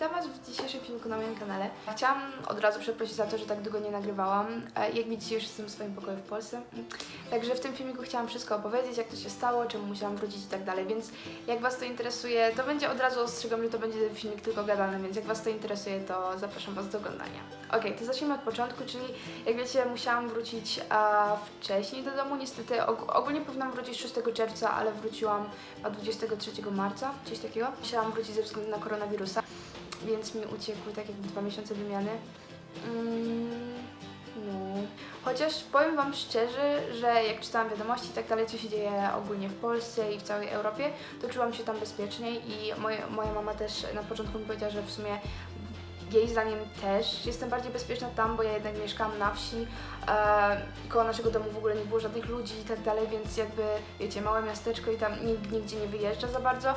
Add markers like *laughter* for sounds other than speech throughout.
witam Was w dzisiejszym filmiku na moim kanale. Chciałam od razu przeprosić za to, że tak długo nie nagrywałam. E, Jak widzicie, już jestem w swoim pokoju w Polsce. Także w tym filmiku chciałam wszystko opowiedzieć, jak to się stało, czemu musiałam wrócić i tak dalej, więc jak Was to interesuje, to będzie od razu ostrzegam, że to będzie filmik tylko gadany, więc jak Was to interesuje, to zapraszam Was do oglądania. Ok, to zacznijmy od początku, czyli jak wiecie, musiałam wrócić a, wcześniej do domu, niestety og ogólnie powinnam wrócić 6 czerwca, ale wróciłam a 23 marca, coś takiego. Musiałam wrócić ze względu na koronawirusa, więc mi uciekły tak jakby dwa miesiące wymiany. Mm, no. Chociaż powiem Wam szczerze, że jak czytałam wiadomości i tak dalej, co się dzieje ogólnie w Polsce i w całej Europie, to czułam się tam bezpieczniej i moje, moja mama też na początku mi powiedziała, że w sumie jej zdaniem też jestem bardziej bezpieczna tam, bo ja jednak mieszkam na wsi, e, koło naszego domu w ogóle nie było żadnych ludzi i tak dalej, więc jakby, wiecie, małe miasteczko i tam nikt nigdzie nie wyjeżdża za bardzo,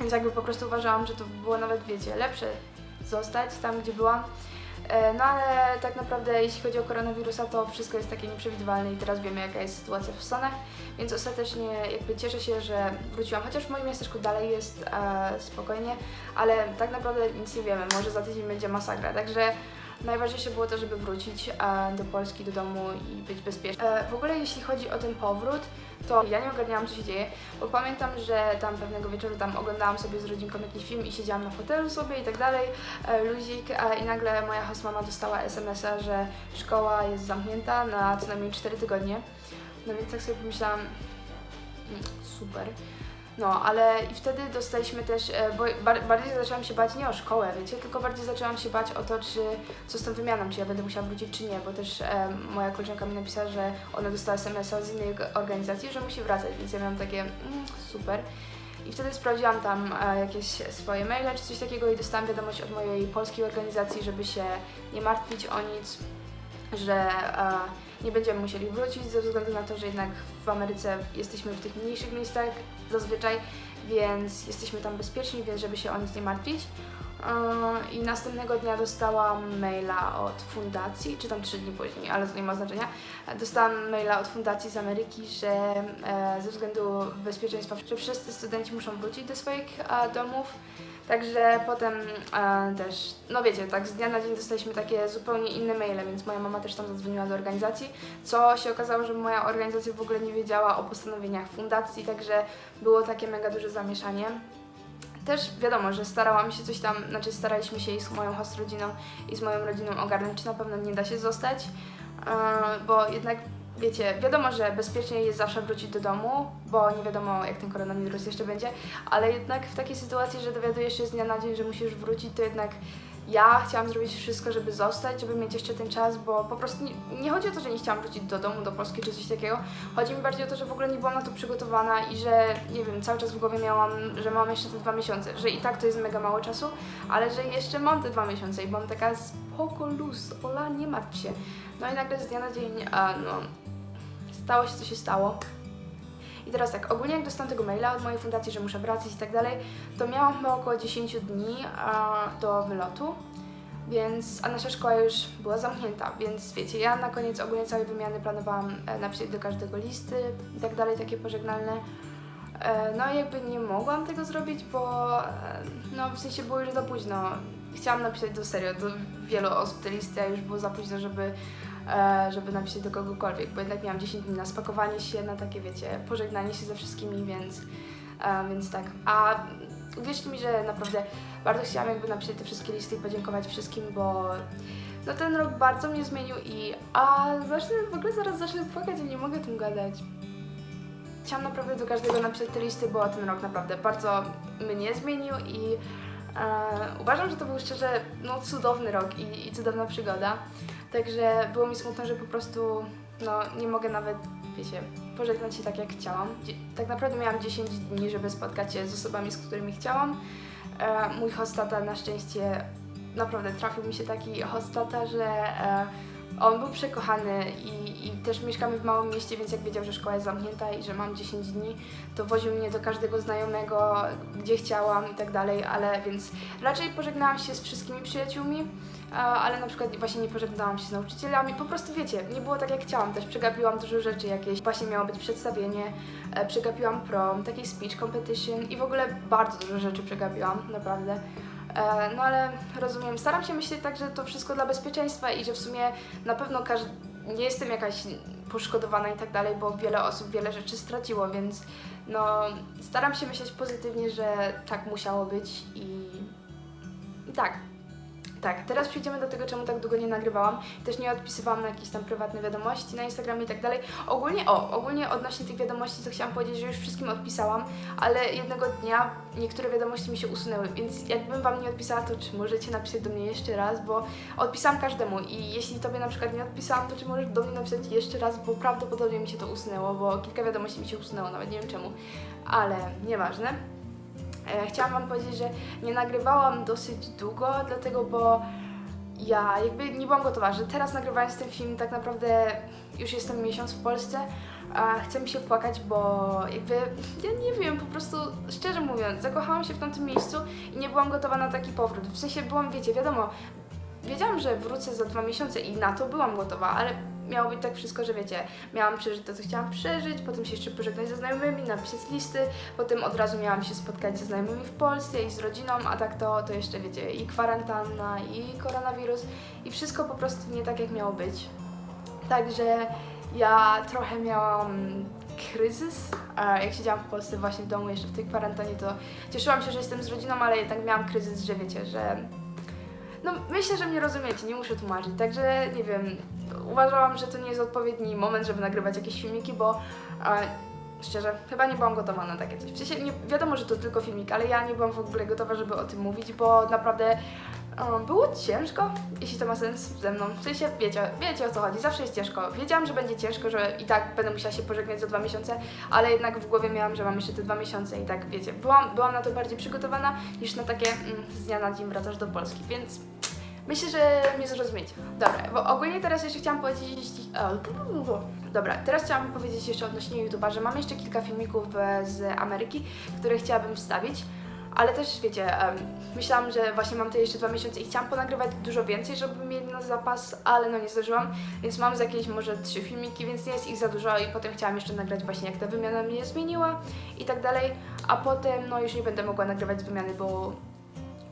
więc jakby po prostu uważałam, że to było nawet, wiecie, lepsze zostać tam, gdzie byłam. E, No ale tak naprawdę jeśli chodzi o koronawirusa, to wszystko jest takie nieprzewidywalne i teraz wiemy jaka jest sytuacja w Stanach, więc ostatecznie jakby cieszę się, że wróciłam, chociaż w moim miasteczku dalej jest e, spokojnie, ale tak naprawdę nic nie wiemy, może za tydzień będzie masakra, także najważniejsze było to, żeby wrócić e, do Polski, do domu i być bezpiecznym. E, w ogóle jeśli chodzi o ten powrót, to ja nie ogarniałam co się dzieje, bo pamiętam, że tam pewnego wieczoru tam oglądałam sobie z rodzinką jakiś film i siedziałam na fotelu sobie i tak dalej, e, luzik i nagle moja host mama dostała SMS-a, że szkoła jest zamknięta na co najmniej 4 tygodnie. No więc tak sobie pomyślałam, mm, super. No, ale i wtedy dostaliśmy też, e, bo bar bardziej zaczęłam się bać nie o szkołę, wiecie, tylko bardziej zaczęłam się bać o to, czy co z tą wymianą, czy ja będę musiała wrócić, czy nie, bo też e, moja koleżanka mi napisała, że ona dostała SMS-a z innej organizacji, że musi wracać, więc ja miałam takie, mm, super. I wtedy sprawdziłam tam e, jakieś swoje maile czy coś takiego i dostałam wiadomość od mojej polskiej organizacji, żeby się nie martwić o nic, że e, nie będziemy musieli wrócić ze względu na to, że jednak w Ameryce jesteśmy w tych mniejszych miejscach zazwyczaj, więc jesteśmy tam bezpieczni, więc żeby się o nic nie martwić. E, I następnego dnia dostałam maila od fundacji, czy tam trzy dni później, ale to nie ma znaczenia. Dostałam maila od fundacji z Ameryki, że e, ze względu bezpieczeństwa, że wszyscy studenci muszą wrócić do swoich e, domów. Także potem e, też, no wiecie, tak z dnia na dzień dostaliśmy takie zupełnie inne maile, więc moja mama też tam zadzwoniła do organizacji, co się okazało, że moja organizacja w ogóle nie wiedziała o postanowieniach fundacji, także było takie mega duże zamieszanie. Też wiadomo, że starałam się coś tam, znaczy staraliśmy się i z moją host rodziną i z moją rodziną ogarnąć, czy na pewno nie da się zostać, e, bo jednak wiecie, wiadomo, że bezpieczniej jest zawsze wrócić do domu, bo nie wiadomo jak ten koronawirus jeszcze będzie, ale jednak w takiej sytuacji, że dowiadujesz się z dnia na dzień, że musisz wrócić, to jednak ja chciałam zrobić wszystko, żeby zostać, żeby mieć jeszcze ten czas, bo po prostu nie, nie chodzi o to, że nie chciałam wrócić do domu, do Polski czy coś takiego. Chodzi mi bardziej o to, że w ogóle nie byłam na to przygotowana i że, nie wiem, cały czas w głowie miałam, że mam jeszcze te dwa miesiące, że i tak to jest mega mało czasu, ale że jeszcze mam te dwa miesiące i byłam taka spoko luz, Ola, nie martw się. No i nagle z dnia na dzień, a, no, stało się co się stało. I teraz tak, ogólnie jak dostałam tego maila od mojej fundacji, że muszę wracać i tak dalej, to miałam chyba około 10 dni a, do wylotu, więc, a nasza szkoła już była zamknięta, więc wiecie, ja na koniec ogólnie całej wymiany planowałam e, napisać do każdego listy i tak dalej, takie pożegnalne. E, no i jakby nie mogłam tego zrobić, bo e, no w sensie było już za późno. Chciałam napisać do serio, do wielu osób te listy, a już było za późno, żeby żeby napisać do kogokolwiek, bo jednak miałam 10 dni na spakowanie się, na takie wiecie, pożegnanie się ze wszystkimi, więc, e, więc tak. A uwierzcie mi, że naprawdę bardzo chciałam jakby napisać te wszystkie listy i podziękować wszystkim, bo no ten rok bardzo mnie zmienił i a zacznę, w ogóle zaraz zacznę płakać i nie mogę tym gadać. Chciałam naprawdę do każdego napisać te listy, bo ten rok naprawdę bardzo mnie zmienił i e, uważam, że to był szczerze no, cudowny rok i, i cudowna przygoda. Także było mi smutno, że po prostu no, nie mogę nawet, wiecie, pożegnać się tak jak chciałam. Tak naprawdę miałam 10 dni, żeby spotkać się z osobami, z którymi chciałam. E, mój hostata na szczęście naprawdę trafił mi się taki hostata, że e, on był przekochany i, i też mieszkamy w małym mieście, więc jak wiedział, że szkoła jest zamknięta i że mam 10 dni, to woził mnie do każdego znajomego, gdzie chciałam i tak dalej, ale więc raczej pożegnałam się z wszystkimi przyjaciółmi, ale na przykład właśnie nie pożegnałam się z nauczycielami, po prostu wiecie, nie było tak jak chciałam, też przegapiłam dużo rzeczy jakieś, właśnie miało być przedstawienie, e, przegapiłam prom, taki speech competition i w ogóle bardzo dużo rzeczy przegapiłam, naprawdę. E, no ale rozumiem, staram się myśleć tak, że to wszystko dla bezpieczeństwa i że w sumie na pewno każdy, nie jestem jakaś poszkodowana i tak dalej, bo wiele osób wiele rzeczy straciło, więc no staram się myśleć pozytywnie, że tak musiało być i, i tak. Tak, teraz przejdziemy do tego, czemu tak długo nie nagrywałam. Też nie odpisywałam na jakieś tam prywatne wiadomości na Instagramie i tak dalej. Ogólnie, o, ogólnie odnośnie tych wiadomości, to chciałam powiedzieć, że już wszystkim odpisałam, ale jednego dnia niektóre wiadomości mi się usunęły, więc jakbym Wam nie odpisała, to czy możecie napisać do mnie jeszcze raz, bo odpisałam każdemu i jeśli Tobie na przykład nie odpisałam, to czy możesz do mnie napisać jeszcze raz, bo prawdopodobnie mi się to usunęło, bo kilka wiadomości mi się usunęło, nawet nie wiem czemu, ale nieważne. E, Chciałam Wam powiedzieć, że nie nagrywałam dosyć długo, dlatego, bo ja jakby nie byłam gotowa, że teraz nagrywając ten film tak naprawdę już jestem miesiąc w Polsce, a chcę mi się płakać, bo jakby, ja nie wiem, po prostu szczerze mówiąc, zakochałam się w tamtym miejscu i nie byłam gotowa na taki powrót. W sensie byłam, wiecie, wiadomo, wiedziałam, że wrócę za dwa miesiące i na to byłam gotowa, ale miało być tak wszystko, że wiecie, miałam przeżyć to, co chciałam przeżyć, potem się jeszcze pożegnać ze znajomymi, napisać listy, potem od razu miałam się spotkać ze znajomymi w Polsce i z rodziną, a tak to, to jeszcze wiecie, i kwarantanna, i koronawirus, i wszystko po prostu nie tak, jak miało być. Także ja trochę miałam kryzys. Jak siedziałam w Polsce właśnie w domu jeszcze w tej kwarantannie, to cieszyłam się, że jestem z rodziną, ale jednak miałam kryzys, że wiecie, że no myślę, że mnie rozumiecie, nie muszę tłumaczyć. Także nie wiem, uważałam, że to nie jest odpowiedni moment, żeby nagrywać jakieś filmiki, bo e, szczerze, chyba nie byłam gotowa na takie coś. W sensie nie, wiadomo, że to tylko filmik, ale ja nie byłam w ogóle gotowa, żeby o tym mówić, bo naprawdę było ciężko, jeśli to ma sens ze mną. W sensie wiecie, wiecie o co chodzi, zawsze jest ciężko. Wiedziałam, że będzie ciężko, że i tak będę musiała się pożegnać za dwa miesiące, ale jednak w głowie miałam, że mam jeszcze te dwa miesiące i tak wiecie, byłam, byłam na to bardziej przygotowana niż na takie mm, z dnia na dzień wracasz do Polski, więc Myślę, że mnie zrozumiecie. Dobra, bo ogólnie teraz jeszcze chciałam powiedzieć, Dobra, teraz chciałam powiedzieć jeszcze odnośnie YouTube'a, że mam jeszcze kilka filmików e, z Ameryki, które chciałabym wstawić, ale też wiecie, em, myślałam, że właśnie mam te jeszcze dwa miesiące i chciałam ponagrywać dużo więcej, żeby mieli na zapas, ale no nie zdążyłam, więc mam z jakieś może trzy filmiki, więc nie jest ich za dużo i potem chciałam jeszcze nagrać właśnie jak ta wymiana mnie zmieniła i tak dalej, a potem no już nie będę mogła nagrywać wymiany, bo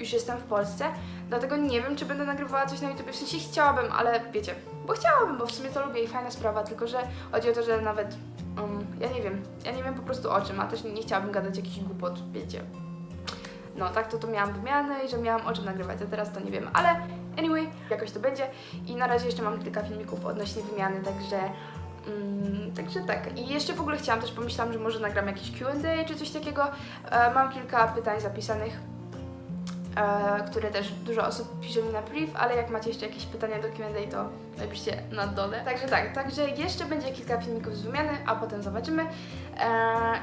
już jestem w Polsce, dlatego nie wiem, czy będę nagrywała coś na YouTube. W sensie chciałabym, ale wiecie, bo chciałabym, bo w sumie to lubię i fajna sprawa, tylko że chodzi o to, że nawet, um, ja nie wiem, ja nie wiem po prostu o czym, a też nie, chciałabym gadać jakichś głupot, wiecie. No, tak to to miałam wymianę i że miałam o czym nagrywać, a teraz to nie wiem, ale anyway, jakoś to będzie i na razie jeszcze mam kilka filmików odnośnie wymiany, także Mm, także tak. I jeszcze w ogóle chciałam też pomyślałam, że może nagram jakieś Q&A czy coś takiego. E, mam kilka pytań zapisanych które też dużo osób pisze mi na priv, ale jak macie jeszcze jakieś pytania do Q&A, to napiszcie na dole. Także tak, także jeszcze będzie kilka filmików z wymiany, a potem zobaczymy. E,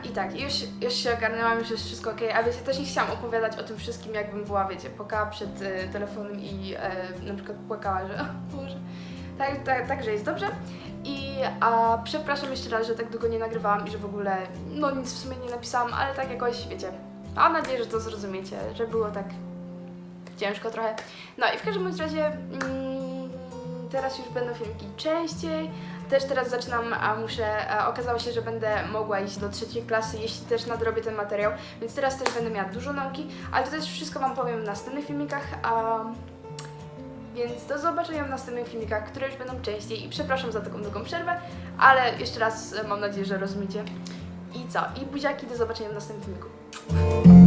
I tak, już, już się ogarnęłam, już jest wszystko ok, a wiecie, też nie chciałam opowiadać o tym wszystkim, jakbym była, wiecie, płakała przed e, telefonem i e, na przykład płakała, że *laughs* o Boże. Tak, tak, także jest dobrze. I a, przepraszam jeszcze raz, że tak długo nie nagrywałam i że w ogóle, no nic w sumie nie napisałam, ale tak jakoś, wiecie, mam nadzieję, że to zrozumiecie, że było tak ciężko trochę. No i w każdym razie mm, teraz już będą filmiki częściej. Też teraz zaczynam, a muszę, a okazało się, że będę mogła iść do trzeciej klasy, jeśli też nadrobię ten materiał, więc teraz też będę miała dużo nauki, ale to też wszystko Wam powiem w następnych filmikach. A, więc do zobaczenia w następnych filmikach, które już będą częściej i przepraszam za taką długą przerwę, ale jeszcze raz e, mam nadzieję, że rozumiecie. I co? I buziaki, do zobaczenia w następnym filmiku.